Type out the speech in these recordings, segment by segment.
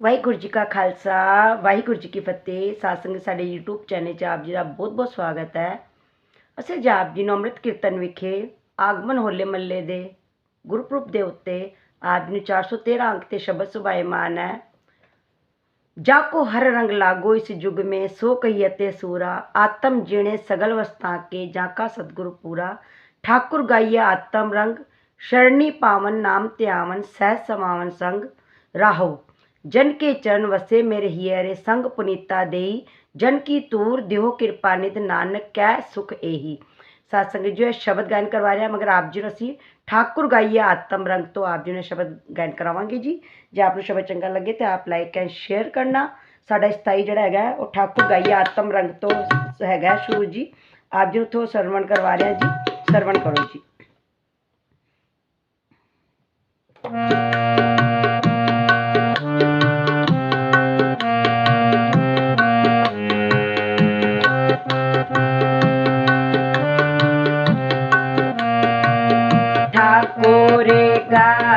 ਵਾਹਿਗੁਰੂ ਜੀ ਕਾ ਖਾਲਸਾ ਵਾਹਿਗੁਰੂ ਜੀ ਕੀ ਫਤਿਹ ਸਾਧ ਸੰਗਤ ਸਾਡੇ YouTube ਚੈਨਲ 'ਚ ਆਪ ਜੀ ਦਾ ਬਹੁਤ-ਬਹੁਤ ਸਵਾਗਤ ਹੈ ਅਸੀਂ ਅੱਜ ਆਪ ਜੀ ਨੂੰ ਅੰਮ੍ਰਿਤ ਕੀਰਤਨ ਵਿਖੇ ਆਗਮਨ ਹੋਲੇ ਮੱਲੇ ਦੇ ਗੁਰਪੁਰਬ ਦੇ ਉੱਤੇ ਆਪ ਜੀ ਨੂੰ 413 ਅੰਕ ਤੇ ਸ਼ਬਦ ਸੁਭਾਇਮਾਨ ਹੈ ਜਾ ਕੋ ਹਰ ਰੰਗ ਲਾਗੋ ਇਸ ਯੁਗ में सो कहियते सूरा आत्म जीणे सगल वस्ता के जाका सतगुरु पूरा ठाकुर गाइए आत्म रंग शरणी पावन नाम त्यावन सहज समावन संग राहो जन के चरण वसे मेरे हियरे संग पुनीता देई जन की तूर दिहो किरपा निध नानक कै सुख एही ਸਾਧ ਸੰਗਤ ਜੋ ਹੈ ਸ਼ਬਦ ਗਾਇਨ ਕਰਵਾ ਰਿਹਾ ਮਗਰ ਆਪ ਜੀ ਨੂੰ ਅਸੀਂ ਠਾਕੁਰ ਗਾਈਏ ਆਤਮ ਰੰਗ ਤੋਂ ਆਪ ਜੀ ਨੂੰ ਸ਼ਬਦ ਗਾਇਨ ਕਰਾਵਾਂਗੇ ਜੀ ਜੇ ਆਪ ਨੂੰ ਸ਼ਬਦ ਚੰਗਾ ਲੱਗੇ ਤੇ ਆਪ ਲਾਈਕ ਐਂਡ ਸ਼ੇਅਰ ਕਰਨਾ ਸਾਡਾ ਸਥਾਈ ਜਿਹੜਾ ਹੈਗਾ ਹੈ, ਉਹ ਠਾਕੁਰ ਗਾਈਏ ਆਤਮ ਰੰਗ ਤੋਂ ਹੈਗਾ ਹੈ ਸ਼ੁਰੂ ਜੀ ਆਪ ਜੀ ਨੂੰ ਤੋਂ ਸਰਵਣ ਕਰਵਾ ਰਿਹਾ ਜੀ ਸਰਵਣ ਕਰੋ ਜੀ ठाकुर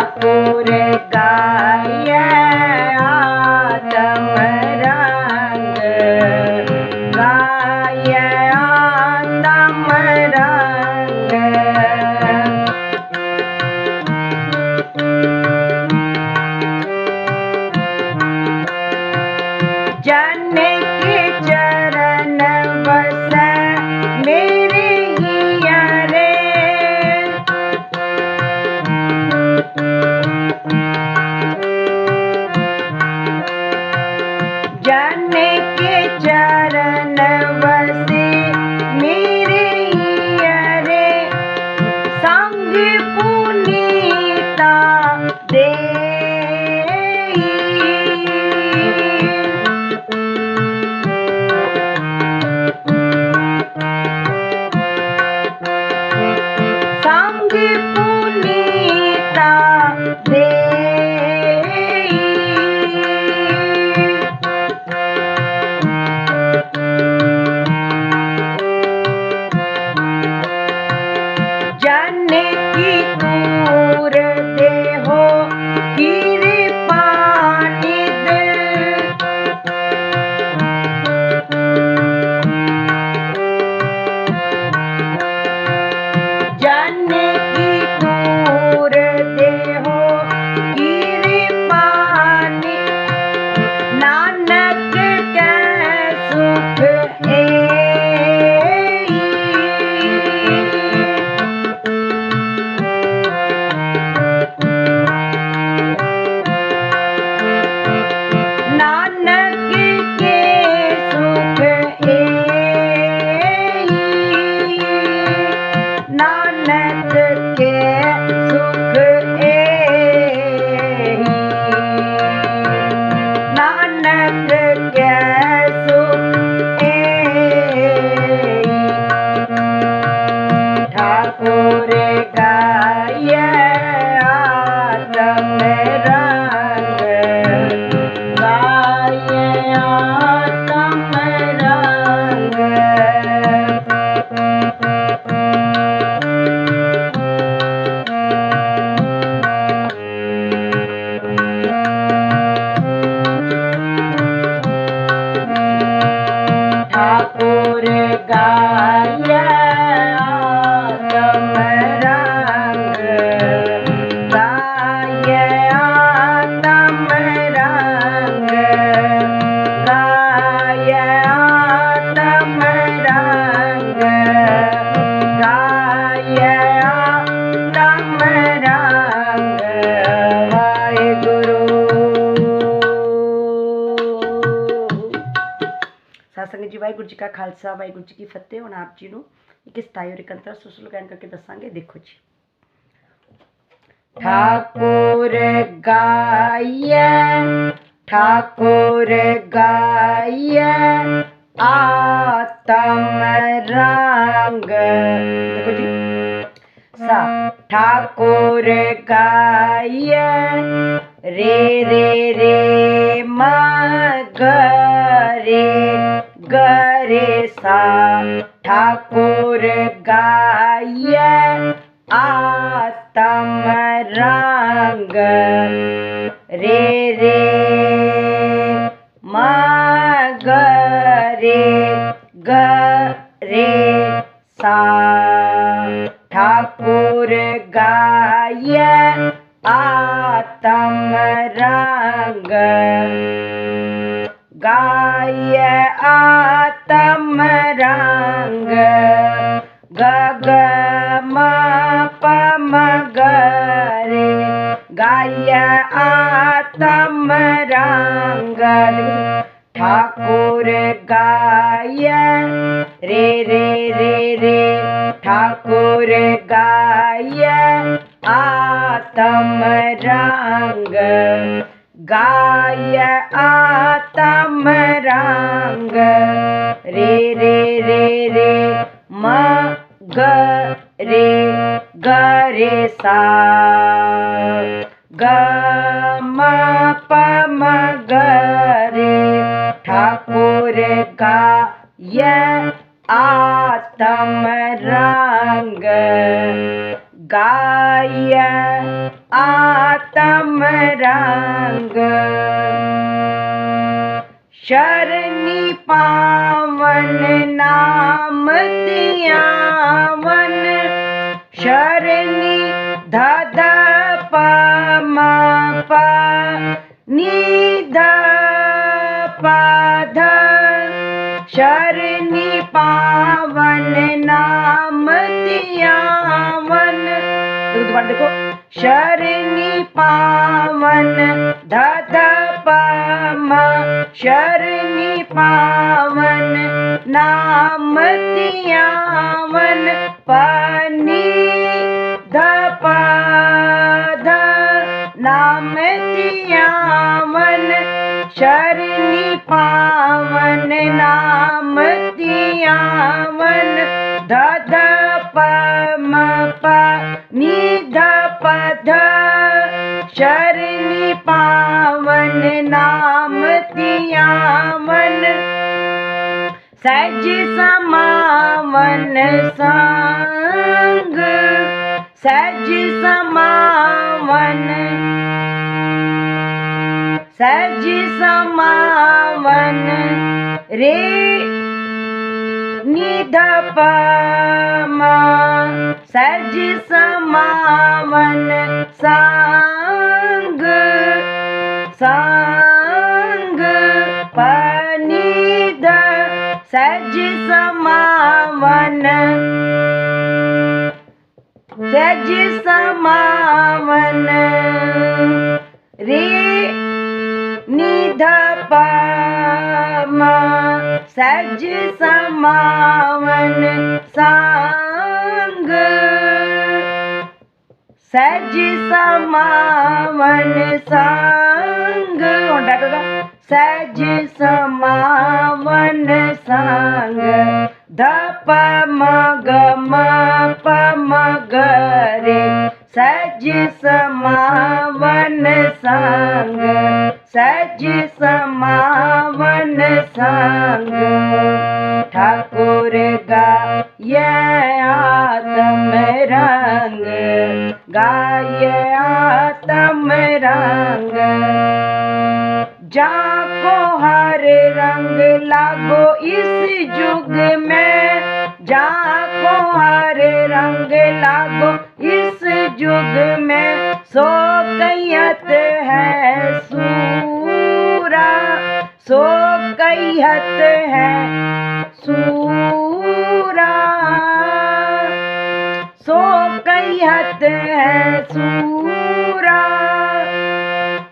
ठाकुर गाया ਜੀ ਵਾਹਿਗੁਰੂ ਜੀ ਕਾ ਖਾਲਸਾ ਵਾਹਿਗੁਰੂ ਜੀ ਕੀ ਫਤਿਹ ਹੁਣ ਆਪ ਜੀ ਨੂੰ ਇੱਕ ਸਤਾਈ ਔਰ ਇਕੰਤਰ ਸੁਸਲ ਕਹਿਣ ਕਰਕੇ ਦੱਸਾਂਗੇ ਦੇਖੋ ਜੀ ਠਾਕੁਰ ਗਾਇ ਠਾਕੁਰ ਗਾਇ ਆਤਮ ਰੰਗ ਦੇਖੋ ਜੀ सा ठाकुर गाय रे रे रे मा ग रे ग रे सा ठाकुर गाय आतम रंग रे रे मा ग रे ग रे सा ठाकुर गाय आतम रंग गाय आतम रंग ग ग म प म ग रे गाय आतम रंग ठाकुर गाय। रे रे रे रे, ठाकुर गाय आतम रंग गाय आतम रे म ग रे ग रे सा ग म प म ग रे ठाकुर गाय आतम रंग। गाय आतम रंग। शरणी पावन शरणी पावन नाम दियावन। देखो दोबारा देखो। शरणी पावन ध ध प शरणी पावन नाम दियावन। पनी ध प ध नाम दियावन चरणी पावन नाम दियावन ध प निध पध। चरणी पावन नाम दियावन सज समावन सङ्ग सज समावन सहज समावन रे निध पमा। सहज समावन संग संग पनिध। सहज समावन सहज समावन रे નિધ સજ સમાવન સાંગ સજ સમાવન સાંગ સજ સમાવન સાંગ ધપ મગ મપ મગરે સજ સમાવન સાંગ सहज समावन संग ठाकुर गाय आत्म रंग, गाय आत्म रंग। जाको हर रंग लागो इस युग में, जाको हर रंग लागो इस युग में। सो कैयत है सूरा, सो कैयत है सूरा। सो कैयत है सूरा,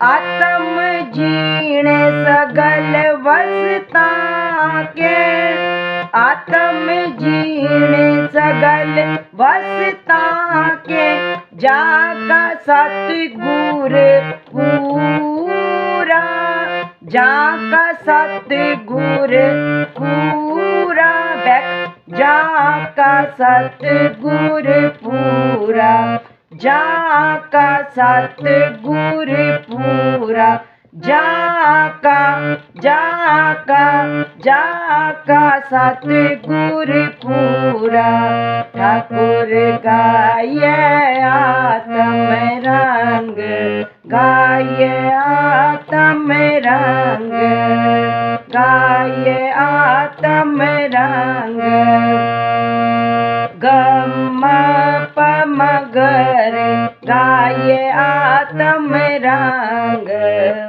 आत्म जीण सगल वसता के। आत्म जीण सगल वसता के। जागा सतगुर पूरा जाका सतगुर पूरा बैक जाका सतगुर पूरा जाका सतगुर पूरा। जाका जाका जाका सतगुर पूरा। ठाकुर गाय आत्म रंग गाय आत्म रंग गाय आत्म रंग। गम पमगर गाय आत्म रंग।